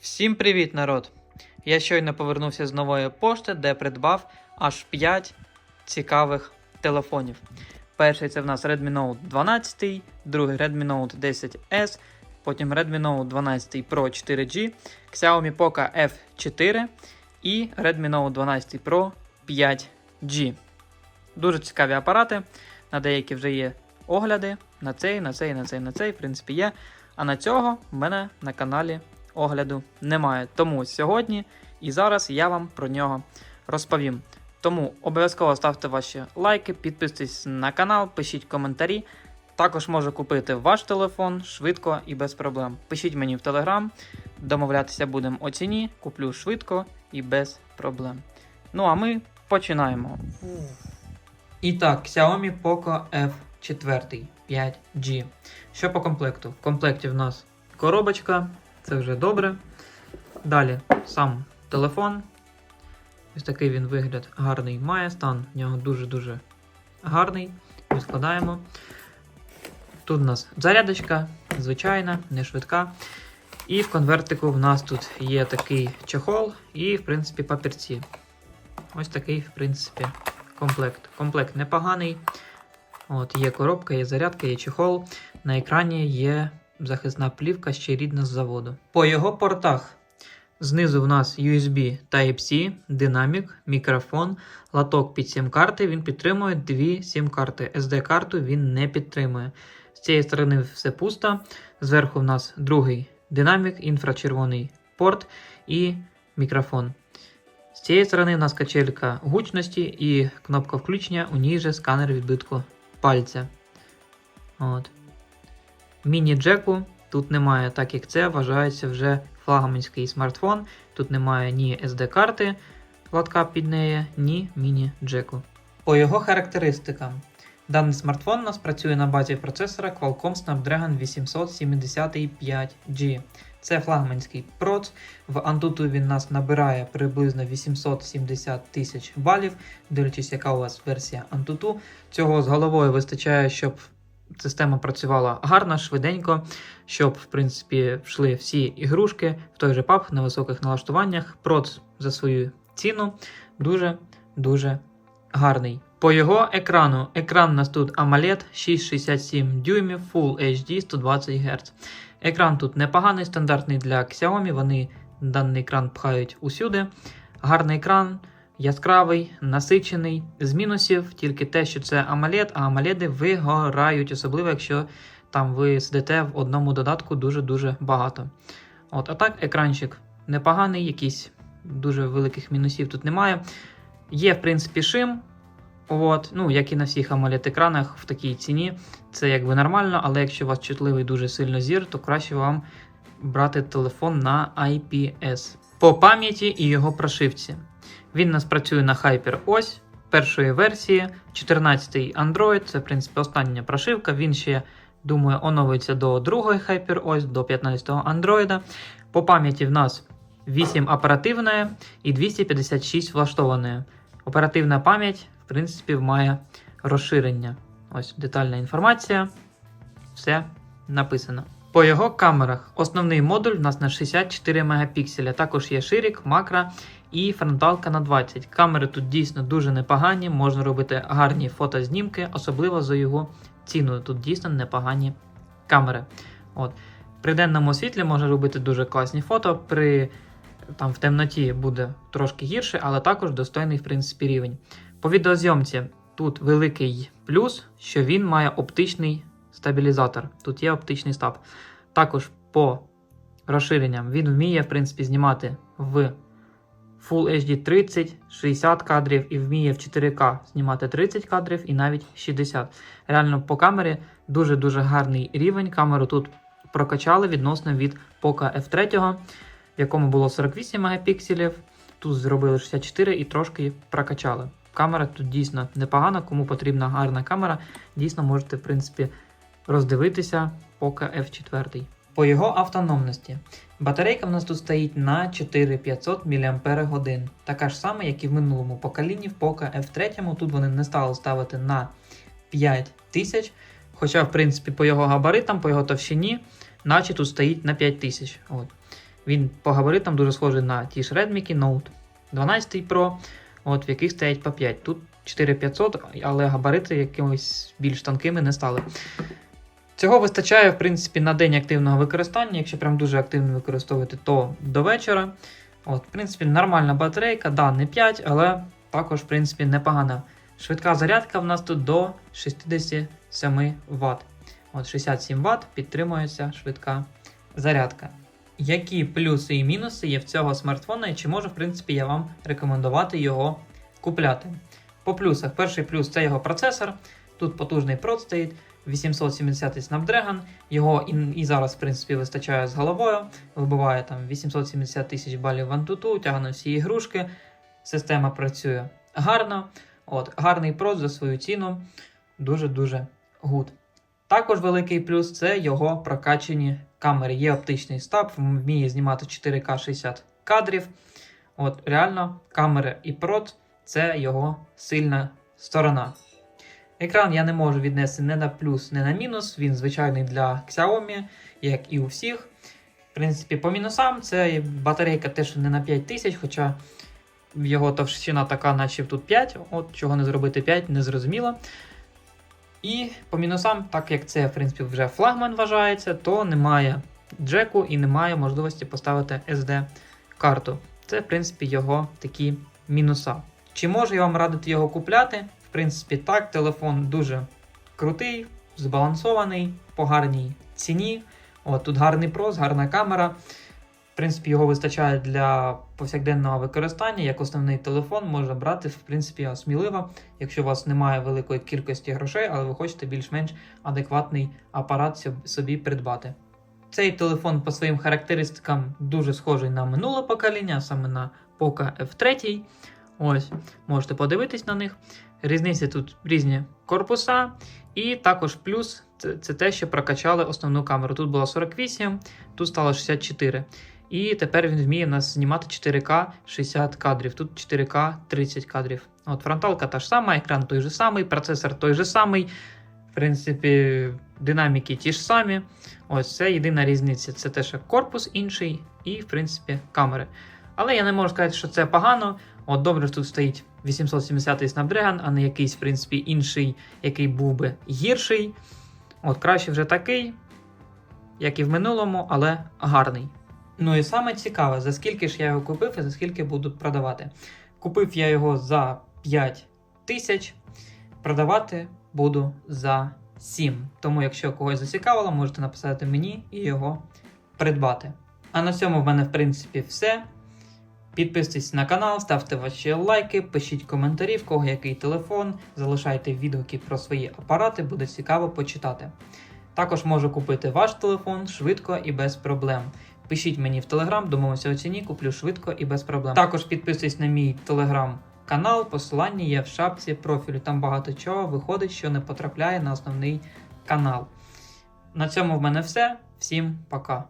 Всім привіт, народ! Я щойно повернувся з нової пошти, де придбав аж 5 цікавих телефонів. Перший це в нас Redmi Note 12, другий Redmi Note 10S, потім Redmi Note 12 Pro 4G, Xiaomi Poco F4 і Redmi Note 12 Pro 5G. Дуже цікаві апарати. На деякі вже є огляди. На цей, на цей, на цей, на цей, в принципі, є. А на цього в мене на каналі огляду немає. Тому сьогодні і зараз я вам про нього розповім. Тому обов'язково ставте ваші лайки, підписуйтесь на канал, пишіть коментарі. Також можу купити ваш телефон швидко і без проблем. Пишіть мені в Телеграм, домовлятися будемо о ціні, куплю швидко і без проблем. Ну а ми починаємо. І так, Xiaomi Poco F4 5G. Що по комплекту? В комплекті в нас коробочка, це вже добре. Далі сам телефон. Ось такий він вигляд гарний має. Стан в нього дуже-дуже гарний. Відкладаємо. Тут у нас зарядочка, звичайна, не швидка. І в конвертику в нас тут є такий чехол і, в принципі, папірці. Ось такий, в принципі, комплект. Комплект непоганий. От, Є коробка, є зарядка, є чехол. На екрані є захисна плівка ще рідна з заводу. По його портах. Знизу в нас USB Type-C, динамік, мікрофон, латок під сім-карти. Він підтримує дві сім-карти. SD-карту він не підтримує. З цієї сторони все пусто. Зверху в нас другий динамік, інфрачервоний порт і мікрофон. З цієї сторони в нас качелька гучності і кнопка включення, у ній же сканер відбитку пальця. От. Міні-джеку тут немає, так як це вважається вже флагманський смартфон. Тут немає ні SD-карти, латка під неї, ні міні-джеку. По його характеристикам. Даний смартфон у нас працює на базі процесора Qualcomm Snapdragon 875G. Це флагманський проц. В Antutu він нас набирає приблизно 870 тисяч балів, дивлячись, яка у вас версія Antutu. Цього з головою вистачає, щоб система працювала гарно, швиденько, щоб, в принципі, йшли всі ігрушки в той же PUBG на високих налаштуваннях. Проц за свою ціну дуже-дуже гарний. По його екрану. Екран у нас тут AMOLED 667 дюймів, Full HD 120 Гц. Екран тут непоганий, стандартний для Xiaomi. Вони даний екран пхають усюди. Гарний екран, яскравий, насичений. З мінусів тільки те, що це AMOLED, а AMOLED вигорають, особливо якщо там ви сидите в одному додатку дуже-дуже багато. От, А так, екранчик непоганий, якісь дуже великих мінусів тут немає. Є, в принципі, шим. От, ну, як і на всіх amoled екранах в такій ціні, це якби нормально, але якщо у вас чутливий дуже сильно зір, то краще вам брати телефон на IPS. По пам'яті і його прошивці. Він нас працює на HyperOS першої версії, 14-й Android, це в принципі остання прошивка. Він ще, думаю, оновиться до другої HyperOS, до 15-го Android. По пам'яті в нас 8 оперативної і 256 влаштованої. Оперативна пам'ять в принципі, має розширення. Ось детальна інформація. Все написано. По його камерах основний модуль у нас на 64 мегапікселя. Також є ширик, макро і фронталка на 20. Камери тут дійсно дуже непогані, можна робити гарні фотознімки, особливо за його ціною. Тут дійсно непогані камери. От. При денному світлі можна робити дуже класні фото. При там в темноті буде трошки гірше, але також достойний в принципі рівень. По відеозйомці тут великий плюс, що він має оптичний стабілізатор. Тут є оптичний стаб. Також по розширенням він вміє, в принципі, знімати в Full HD 30, 60 кадрів і вміє в 4К знімати 30 кадрів і навіть 60. Реально, по камері дуже-дуже гарний рівень. Камеру тут прокачали відносно від Poco F3, в якому було 48 мегапікселів. Тут зробили 64 і трошки прокачали. Камера тут дійсно непогана, кому потрібна гарна камера, дійсно можете, в принципі, роздивитися Poco F4. По його автономності. Батарейка в нас тут стоїть на 4500 мАч. Така ж сама, як і в минулому поколінні в Poco F3. Тут вони не стали ставити на 5000. Хоча, в принципі, по його габаритам, по його товщині, наче тут стоїть на 5000. От. Він по габаритам дуже схожий на ті ж Redmi Note 12 Pro, от, в яких стоять по 5. Тут 4500, але габарити якимось більш тонкими не стали. Цього вистачає, в принципі, на день активного використання. Якщо прям дуже активно використовувати, то до вечора. От, В принципі, нормальна батарейка, да, не 5, але також, в принципі, непогана. Швидка зарядка в нас тут до 67 Вт. От 67 Вт підтримується швидка зарядка. Які плюси і мінуси є в цього смартфона, і чи можу, в принципі, я вам рекомендувати його купляти? По плюсах, перший плюс це його процесор. Тут потужний прот стоїть, 870 Snapdragon. Його і, і зараз, в принципі, вистачає з головою. Вибиває там 870 тисяч балів в Antutu, тягне всі ігрушки. Система працює гарно. От, гарний прот за свою ціну. Дуже-дуже гуд. Також великий плюс це його прокачені камери. Є оптичний стаб, вміє знімати 4К 60 кадрів. От, реально, камери і прот це його сильна сторона. Екран я не можу віднести не на плюс, не на мінус. Він звичайний для Xiaomi, як і у всіх. В принципі, по мінусам це батарейка теж не на 5000, хоча його товщина така, наче тут 5. От чого не зробити 5, не зрозуміло. І по мінусам, так як це, в принципі, вже флагман вважається, то немає джеку і немає можливості поставити SD-карту. Це, в принципі, його такі мінуса. Чи можу я вам радити його купляти? В принципі, так, телефон дуже крутий, збалансований, по гарній ціні. От, тут гарний прос, гарна камера. В принципі, його вистачає для повсякденного використання. Як основний телефон можна брати, в принципі, сміливо, якщо у вас немає великої кількості грошей, але ви хочете більш-менш адекватний апарат собі придбати. Цей телефон по своїм характеристикам дуже схожий на минуле покоління, саме на Poco F3. Ось, можете подивитись на них. Різниці тут різні корпуса, і також плюс це, це те, що прокачали основну камеру. Тут було 48, тут стало 64. І тепер він вміє нас знімати 4К 60 кадрів. Тут 4К 30 кадрів. От фронталка та ж сама, екран той же самий, процесор той же самий. В принципі, динаміки ті ж самі. Ось це єдина різниця. Це те, що корпус інший, і, в принципі, камери. Але я не можу сказати, що це погано. От добре, що тут стоїть 870-й Snapdragon, а не якийсь, в принципі, інший, який був би гірший. От краще вже такий, як і в минулому, але гарний. Ну і саме цікаве, за скільки ж я його купив і за скільки буду продавати. Купив я його за 5 тисяч, продавати буду за 7. Тому, якщо когось зацікавило, можете написати мені і його придбати. А на цьому в мене, в принципі, все. Підписуйтесь на канал, ставте ваші лайки, пишіть коментарі, в кого який телефон, залишайте відгуки про свої апарати, буде цікаво почитати. Також можу купити ваш телефон швидко і без проблем. Пишіть мені в телеграм, домовимося у ціні, куплю швидко і без проблем. Також підписуйтесь на мій телеграм-канал, посилання є в шапці профілю. Там багато чого виходить, що не потрапляє на основний канал. На цьому в мене все. Всім пока.